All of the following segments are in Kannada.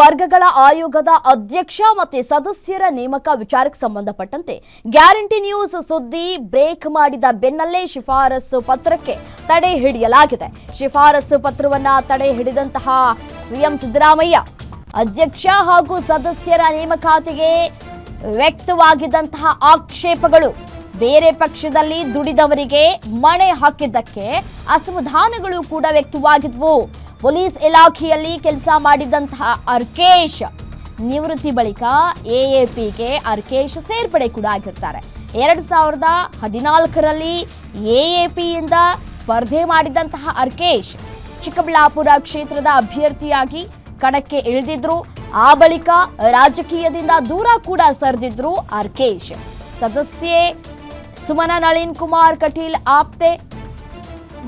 ವರ್ಗಗಳ ಆಯೋಗದ ಅಧ್ಯಕ್ಷ ಮತ್ತು ಸದಸ್ಯರ ನೇಮಕ ವಿಚಾರಕ್ಕೆ ಸಂಬಂಧಪಟ್ಟಂತೆ ಗ್ಯಾರಂಟಿ ನ್ಯೂಸ್ ಸುದ್ದಿ ಬ್ರೇಕ್ ಮಾಡಿದ ಬೆನ್ನಲ್ಲೇ ಶಿಫಾರಸು ಪತ್ರಕ್ಕೆ ತಡೆ ಹಿಡಿಯಲಾಗಿದೆ. ಶಿಫಾರಸು ಪತ್ರವನ್ನ ತಡೆ ಹಿಡಿದಂತಹ ಸಿಎಂ ಸಿದ್ದರಾಮಯ್ಯ ಅಧ್ಯಕ್ಷ ಹಾಗೂ ಸದಸ್ಯರ ನೇಮಕಾತಿಗೆ ವ್ಯಕ್ತವಾಗಿದ್ದಂತಹ ಆಕ್ಷೇಪಗಳು ಬೇರೆ ಪಕ್ಷದಲ್ಲಿ ದುಡಿದವರಿಗೆ ಮಣೆ ಹಾಕಿದ್ದಕ್ಕೆ ಅಸಮಾಧಾನಗಳು ಕೂಡ ವ್ಯಕ್ತವಾಗಿದ್ವು. ಪೊಲೀಸ್ ಇಲಾಖೆಯಲ್ಲಿ ಕೆಲಸ ಮಾಡಿದಂತಹ ಅರ್ಕೇಶ್ ನಿವೃತ್ತಿ ಬಳಿಕ ಎಎಪಿಗೆ ಅರ್ಕೇಶ್ ಸೇರ್ಪಡೆ ಕೂಡ ಆಗಿರ್ತಾರೆ. ಎರಡು ಸಾವಿರದ ಹದಿನಾಲ್ಕರಲ್ಲಿ ಎಎಪಿಯಿಂದ ಸ್ಪರ್ಧೆ ಮಾಡಿದಂತಹ ಅರ್ಕೇಶ್ ಚಿಕ್ಕಬಳ್ಳಾಪುರ ಕ್ಷೇತ್ರದ ಅಭ್ಯರ್ಥಿಯಾಗಿ ಕಣಕ್ಕೆ ಇಳಿದಿದ್ರು. ಆ ಬಳಿಕ ರಾಜಕೀಯದಿಂದ ದೂರ ಕೂಡ ಸರಿದಿದ್ರು ಅರ್ಕೇಶ್. ಸದಸ್ಯೆ ಸುಮನ ನಳಿನ್ ಕುಮಾರ್ ಕಟೀಲ್ ಆಪ್ತೆ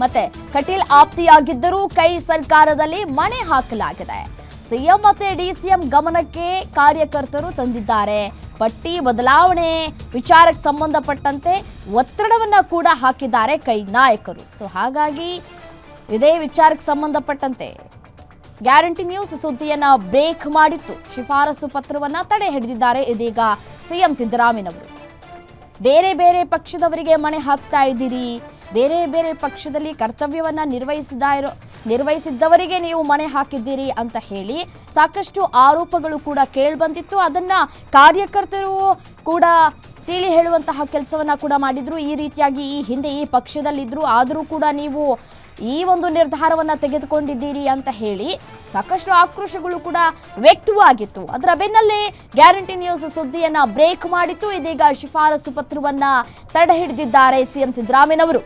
ಮತ್ತೆ ಕಟೀಲ್ ಆಪ್ತಿಯಾಗಿದ್ದರೂ ಕೈ ಸರ್ಕಾರದಲ್ಲಿ ಮಣೆ ಹಾಕಲಾಗಿದೆ. ಸಿಎಂ ಮತ್ತೆ ಡಿಸಿಎಂ ಗಮನಕ್ಕೆ ಕಾರ್ಯಕರ್ತರು ತಂದಿದ್ದಾರೆ. ಪಟ್ಟಿ ಬದಲಾವಣೆ, ವಿಚಾರಕ್ಕೆ ಸಂಬಂಧಪಟ್ಟಂತೆ ಒತ್ತಡವನ್ನ ಕೂಡ ಹಾಕಿದ್ದಾರೆ ಕೈ ನಾಯಕರು. ಸೊ ಹಾಗಾಗಿ ಇದೇ ವಿಚಾರಕ್ಕೆ ಸಂಬಂಧಪಟ್ಟಂತೆ ಗ್ಯಾರಂಟಿ ನ್ಯೂಸ್ ಸುದ್ದಿಯನ್ನ ಬ್ರೇಕ್ ಮಾಡಿತ್ತು. ಶಿಫಾರಸು ಪತ್ರವನ್ನ ತಡೆ ಹಿಡಿದಿದ್ದಾರೆ ಇದೀಗ ಸಿಎಂ ಸಿದ್ದರಾಮಯ್ಯನವರು. ಬೇರೆ ಬೇರೆ ಪಕ್ಷದವರಿಗೆ ಮಣೆ ಹಾಕ್ತಾ ಇದ್ದೀರಿ. ಬೇರೆ ಬೇರೆ ಪಕ್ಷದಲ್ಲಿ ಕರ್ತವ್ಯವನ್ನ ನಿರ್ವಹಿಸಿದ ಇರೋ ನಿರ್ವಹಿಸಿದ್ದವರಿಗೆ ನೀವು ಮಣೆ ಹಾಕಿದ್ದೀರಿ ಅಂತ ಹೇಳಿ ಸಾಕಷ್ಟು ಆರೋಪಗಳು ಕೂಡ ಕೇಳಿಬಂದಿತ್ತು ಅದನ್ನ ಕಾರ್ಯಕರ್ತರು ಕೂಡ ತಿಳಿ ಹೇಳುವಂತಹ ಕೆಲಸವನ್ನ ಕೂಡ ಮಾಡಿದ್ರು. ಈ ರೀತಿಯಾಗಿ ಈ ಹಿಂದೆ ಈ ಪಕ್ಷದಲ್ಲಿದ್ದರು ಆದರೂ ಕೂಡ ನೀವು ಈ ಒಂದು ನಿರ್ಧಾರವನ್ನ ತೆಗೆದುಕೊಂಡಿದ್ದೀರಿ ಅಂತ ಹೇಳಿ ಸಾಕಷ್ಟು ಆಕ್ರೋಶಗಳು ಕೂಡ ವ್ಯಕ್ತವಾಗಿತ್ತು. ಅದರ ಬೆನ್ನಲ್ಲೇ ಗ್ಯಾರಂಟಿ ನ್ಯೂಸ್ ಸುದ್ದಿಯನ್ನ ಬ್ರೇಕ್ ಮಾಡಿತ್ತು. ಇದೀಗ ಶಿಫಾರಸು ಪತ್ರವನ್ನ ತಡೆ ಹಿಡಿದಿದ್ದಾರೆ ಸಿಎಂ ಸಿದ್ದರಾಮಯ್ಯನವರು.